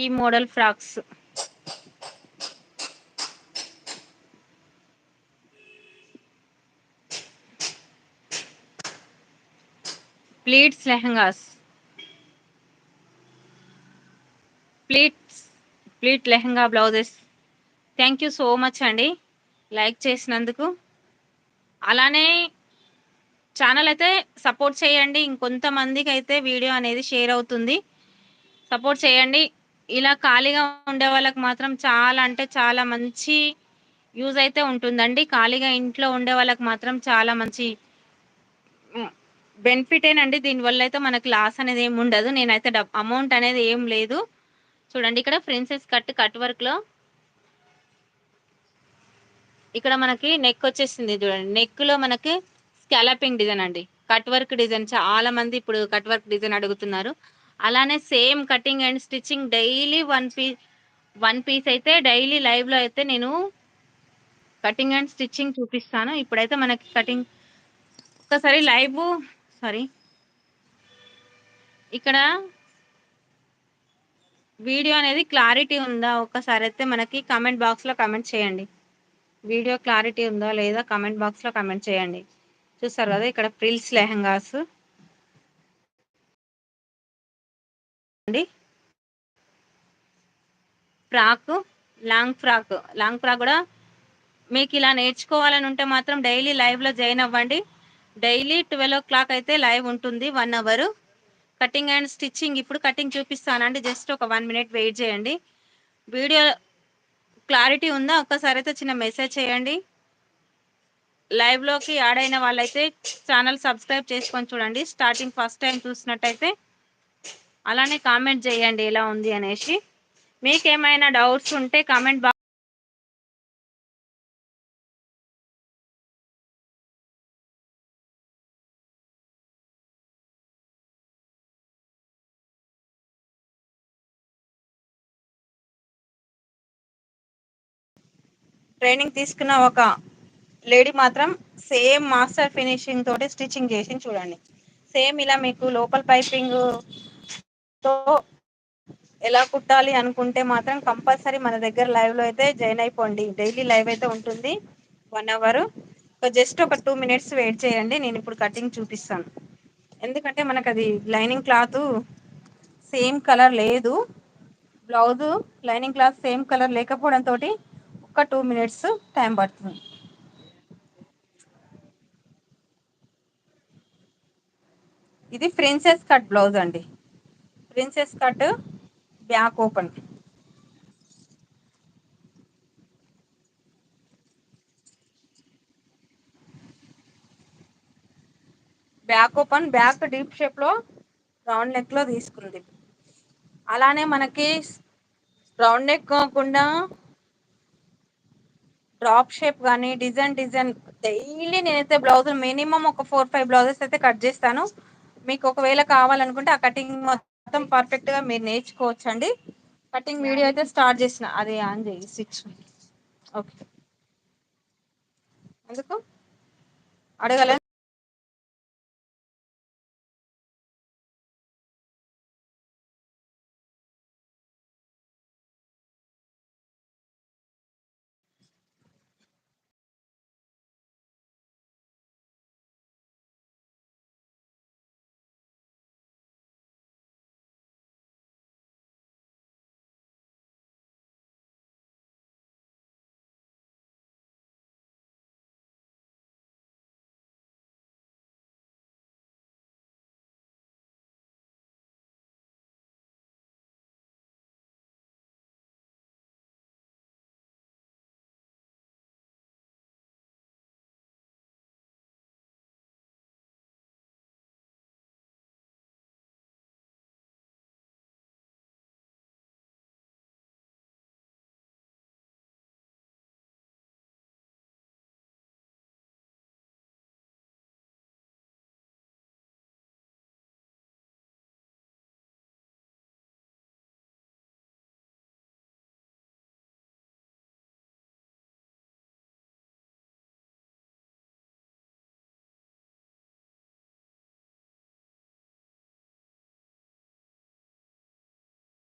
ఈ model frocks. Pleats lehengas. Pleats pleat lehenga blouses. Thank you so much అండి. Like చేసినందుకు. అలానే channel అయితే సపోర్ట్ చేయండి. ఇంకొంతమందికి అయితే వీడియో అనేది షేర్ అవుతుంది. సపోర్ట్ చేయండి. ఇలా ఖాళీగా ఉండే వాళ్ళకి మాత్రం చాలా అంటే చాలా మంచి యూజ్ అయితే ఉంటుందండి. ఖాళీగా ఇంట్లో ఉండే వాళ్ళకి మాత్రం చాలా మంచి బెనిఫిటేనండి. దీనివల్ల అయితే మనకి లాస్ అనేది ఏమి ఉండదు. నేనైతే డబ్ అమౌంట్ అనేది ఏం లేదు. చూడండి ఇక్కడ ప్రిన్సెస్ కట్ కట్ వర్క్లో ఇక్కడ మనకి నెక్ వచ్చేసింది చూడండి. నెక్లో మనకి స్కాలపింగ్ డిజైన్ అండి. కట్ వర్క్ డిజైన్ చాలా మంది ఇప్పుడు కట్ వర్క్ డిజైన్ అడుగుతున్నారు. అలానే same cutting and stitching daily one piece one piece అయితే డైలీ లైవ్లో అయితే నేను కటింగ్ అండ్ స్టిచ్చింగ్ చూపిస్తాను. ఇప్పుడైతే మనకి కటింగ్ ఒక్కసారి లైవ్ సారీ ఇక్కడ వీడియో అనేది క్లారిటీ ఉందా? ఒక్కసారి అయితే మనకి కమెంట్ బాక్స్లో కమెంట్ చేయండి. వీడియో క్లారిటీ ఉందా లేదా? కమెంట్ బాక్స్లో కమెంట్ చేయండి. చూస్తారు కదా ఇక్కడ ఫ్రిల్స్ లెహంగాస్ అండి? Frock? Long frock. Long frock కూడా మీకు ఇలా నేర్చుకోవాలని ఉంటే మాత్రం డైలీ లైవ్లో జాయిన్ అవ్వండి. డైలీ ట్వెల్వ్ ఓ క్లాక్ అయితే లైవ్ ఉంటుంది one hour. Cutting and stitching ఇప్పుడు కటింగ్ చూపిస్తానండి. జస్ట్ ఒక వన్ మినిట్ వెయిట్ చేయండి. వీడియో క్లారిటీ ఉందా? ఒక్కసారి అయితే చిన్న మెసేజ్ చేయండి. లైవ్లోకి యాడ్ అయిన వాళ్ళైతే ఛానల్ సబ్స్క్రైబ్ చేసుకొని చూడండి. స్టార్టింగ్ ఫస్ట్ టైం చూసినట్టయితే అలానే కామెంట్ చేయండి ఎలా ఉంది అనేసి. మీకు ఏమైనా డౌట్స్ ఉంటే కామెంట్ బాక్స్ ట్రైనింగ్ తీసుకున్న ఒక లేడీ మాత్రం సేమ్ మాస్టర్ ఫినిషింగ్ తోటి స్టిచ్చింగ్ చేసి చూడండి. సేమ్ ఇలా మీకు లోకల్ పైపింగ్ తో ఎలా కుట్టాలి అనుకుంటే మాత్రం కంపల్సరీ మన దగ్గర లైవ్లో అయితే జాయిన్ అయిపోండి. డైలీ లైవ్ అయితే ఉంటుంది. వన్ అవర్ జస్ట్ ఒక టూ మినిట్స్ వెయిట్ చేయండి. నేను ఇప్పుడు కటింగ్ చూపిస్తాను. ఎందుకంటే మనకు అది లైనింగ్ క్లాత్ సేమ్ కలర్ లేదు. Blouse lining cloth same colour లేకపోవడంతో ఒక టూ మినిట్స్ టైం పడుతుంది. ఇది ప్రిన్సెస్ కట్ బ్లౌజ్ అండి. Princess cut back open. Back open back deep షేప్లో రౌండ్ నెక్లో తీసుకుంది. అలానే మనకి రౌండ్ నెక్ కాకుండా డ్రాప్ షేప్ కానీ డిజైన్ డిజైన్ డైలీ నేనైతే బ్లౌజులు మినిమం ఒక ఫోర్ ఫైవ్ బ్లౌజెస్ అయితే కట్ చేస్తాను. మీకు ఒకవేళ కావాలనుకుంటే ఆ కటింగ్ మొత్తం పర్ఫెక్ట్గా మీరు నేర్చుకోవచ్చు అండి కటింగ్ వీడియో అయితే స్టార్ట్ చేసిన. అది ఆన్ చేయి స్విచ్ ఓకే ఎందుకు? అడగలే